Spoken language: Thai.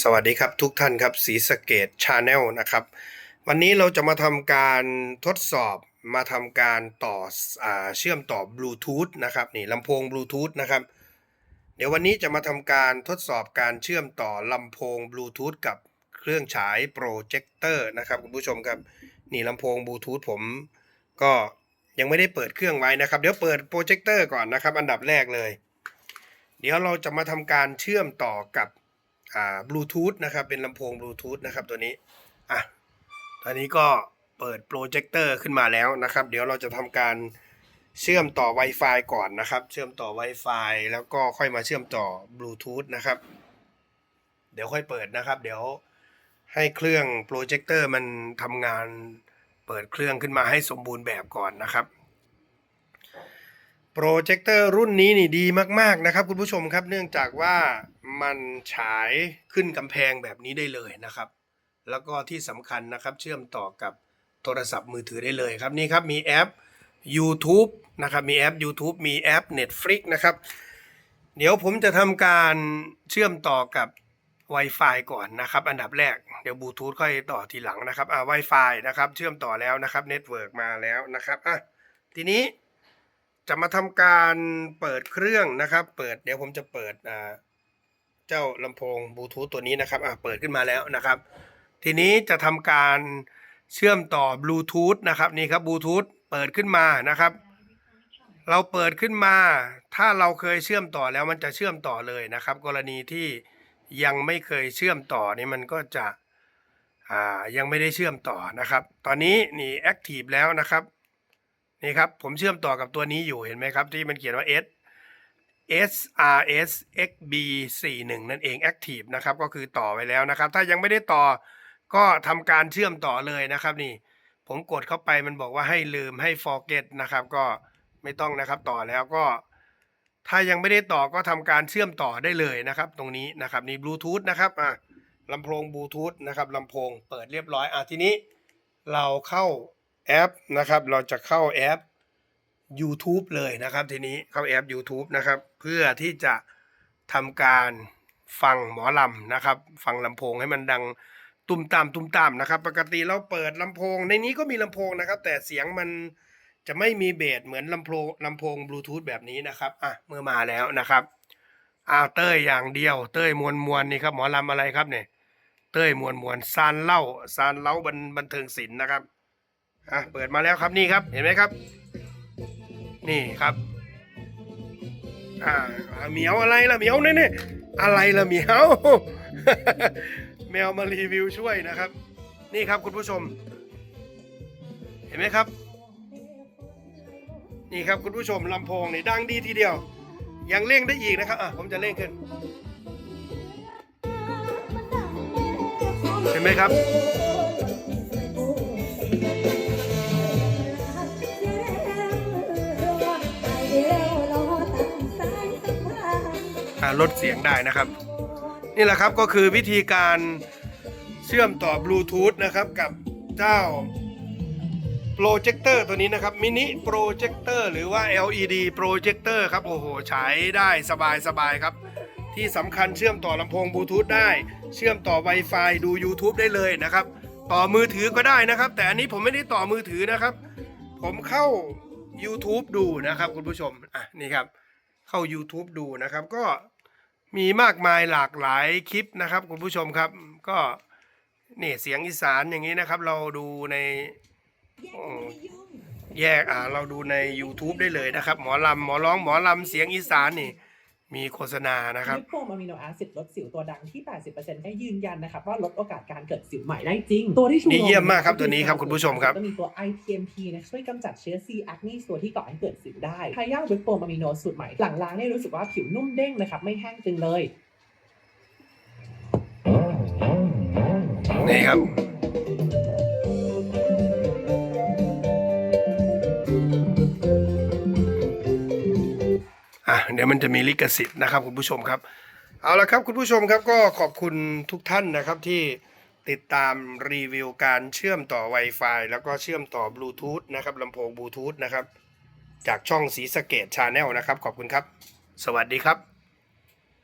สวัสดีครับทุกท่านครับสีสเกตชาแนลนะครับ วันนี้เราจะมาทำการทดสอบมาทำการต่ออเชื่อมต่อบลูทูธนะครับนี่ลำโพงบลูทูธนะครับ เดี๋ยววันนี้จะมาทำการทดสอบการเชื่อมต่อลำโพงบลูทูธกับเครื่องฉายโปรเจคเตอร์นะครับคุณผู้ชมครับนี่ลำโพงบลูทูธผมก็ยังไม่ได้เปิดเครื่องไว้นะครับ เดี๋ยวเปิดโปรเจคเตอร์ก่อนนะครับ อันดับแรกเลย เดี๋ยวเราจะมาทำการเชื่อมต่อกับ อ่าบลูทูธนะครับ เป็นลำโพงบลูทูธนะครับตัวนี้อะตอนนี้ก็เปิดโปรเจคเตอร์ขึ้นมาแล้วนะครับ เดี๋ยวเราจะทำการเชื่อมต่อ Wi-Fi ก่อนนะครับ เชื่อมต่อ Wi-Fi แล้วก็ค่อยมาเชื่อมต่อบลูทูธนะครับ เดี๋ยวค่อยเปิดนะครับ เดี๋ยวให้เครื่องโปรเจคเตอร์มันทำงานเปิดเครื่องขึ้นมาให้สมบูรณ์แบบก่อนนะครับ โปรเจคเตอร์รุ่นนี้นี่ดีมากๆนะครับคุณผู้ชมครับเนื่องจากว่ามันฉายขึ้นกำแพงแบบนี้ได้เลยนะครับ แล้วก็ที่สำคัญนะครับเชื่อมต่อกับโทรศัพท์มือถือได้เลยครับนี่ครับมีแอป YouTube นะครับมีแอป YouTube มีแอป Netflix นะครับ เดี๋ยวผมจะทำการเชื่อมต่อกับ Wi-Fi ก่อนนะครับอันดับแรกเดี๋ยวบลูทูธค่อยต่อทีหลังนะครับอ่า Wi-Fi นะครับเชื่อมต่อแล้วนะครับเน็ตเวิร์กมาแล้วนะครับอะทีนี้ จะมาทำการเปิดเครื่องนะครับ เปิดเดี๋ยวผมจะเปิดเจ้าลำโพงบลูทูธตัวนี้นะครับอ่าเปิดขึ้นมาแล้วนะครับ ทีนี้จะทำการเชื่อมต่อบลูทูธนะครับนี่ครับบลูทูธเปิดขึ้นมานะครับ เราเปิดขึ้นมา ถ้าเราเคยเชื่อมต่อแล้วมันจะเชื่อมต่อเลยนะครับ กรณีที่ยังไม่เคยเชื่อมต่อนี่มันก็จะยังไม่ได้เชื่อมต่อนะครับ ตอนนี้นี่แอคทีฟแล้วนะครับ นี่ครับผมเชื่อมต่อกับตัวนี้อยู่เห็นไหมครับ ที่มันเขียนว่า S S R S X B 4 1 นั่นเอง Active นะครับก็คือต่อไว้แล้วนะครับ ถ้ายังไม่ได้ต่อก็ทำการเชื่อมต่อเลยนะครับนี่ ผมกดเข้าไปมันบอกว่าให้ลืมให้ forget นะครับก็ไม่ต้องนะครับต่อแล้วก็ ถ้ายังไม่ได้ต่อก็ทำการเชื่อมต่อได้เลยนะครับ ตรงนี้นะครับนี่บลูทูธนะครับอะลำโพงบลูทูธนะครับลำโพงเปิดเรียบร้อยอะทีนี้เราเข้า แอปนะครับ เราจะเข้าแอป YouTube เลยนะครับ ทีนี้เข้าแอป YouTube นะครับ เพื่อที่จะทำการฟังหมอลำนะครับ ฟังลำโพงให้มันดังตุ้มตามตุ้มตามนะครับ ปกติเราเปิดลำโพง ในนี้ก็มีลำโพงนะครับ แต่เสียงมันจะไม่มีเบสเหมือนลำโพงลำโพงบลูทูธแบบนี้นะครับอะเมื่อมาแล้วนะครับอ่าเต้ยอย่างเดียว เต้ยมวลมวลนี่ครับหมอลำอะไรครับเนี่ยเต้ยมวลมวลซานเล่าซานเล่าบันบันเทิงศิลป์นะครับ อะเปิดมาแล้วครับนี่ครับเห็นไหมครับ นี่ครับอ่าเหมียวอะไรล่ะเหมียวเนี่ยเนี่ยอะไรล่ะเหมียวแมวมารีวิวช่วยนะครับ นี่ครับคุณผู้ชม เห็นไหมครับ นี่ครับคุณผู้ชมลำโพงนี่ดังดีทีเดียว ยังเร่งได้อีกนะครับอะผมจะเร่งขึ้น เห็นไหมครับ ลดเสียงได้นะครับ นี่แหละครับก็คือวิธีการเชื่อมต่อบลูทูธนะครับกับเจ้าโปรเจคเตอร์ตัวนี้นะครับมินิโปรเจคเตอร์หรือว่า LED โปรเจคเตอร์ครับโอ้โหใช้ได้สบายสบายครับ ที่สำคัญเชื่อมต่อลำโพงบลูทูธได้ เชื่อมต่อ Wi-Fi ดู YouTube ได้เลยนะครับ ต่อมือถือก็ได้นะครับ แต่อันนี้ผมไม่ได้ต่อมือถือนะครับ ผมเข้า YouTube ดูนะครับคุณผู้ชมอะนี่ครับเข้า YouTube ดูนะครับก็ มีมากมายหลากหลายคลิปนะครับ คุณผู้ชมครับ ก็เนี่ยเสียงอีสานอย่างนี้นะครับ เราดูในแยกอ่าเราดูใน YouTube ได้เลยนะครับ หมอลำหมอร้องหมอลำเสียงอีสานนี่ มีโฆษณานะครับลิปโปมอะมิโนแอซิดลดสิวตัวดังที่ 80%ได้ยืนยันนะครับว่าลดโอกาสการเกิดสิวใหม่ได้จริง ตัวที่ชูนี่เยี่ยมมากครับโงตัวนี้ครับคุณผู้ชมครับก็มีตัว IPMP นะช่วยกำจัดเชื้อ C. acne ตัวที่ก่อให้เกิดสิวได้ไทยาลิปโปมอะมิโนสูตรใหม่หลังล้างเนี่ยรู้สึกว่าผิวนุ่มเด้งนะครับไม่แห้งตึงเลยนี่ครับ อะเดี๋ยวมันจะมีลิขสิทธิ์นะครับคุณผู้ชมครับ เอาละครับคุณผู้ชมครับก็ขอบคุณทุกท่านนะครับที่ติดตามรีวิวการเชื่อมต่อ Wi-Fi แล้วก็เชื่อมต่อบลูทูธนะครับลำโพงบลูทูธนะครับ จากช่องสีสเกตชาแนลนะครับ ขอบคุณครับ สวัสดีครับ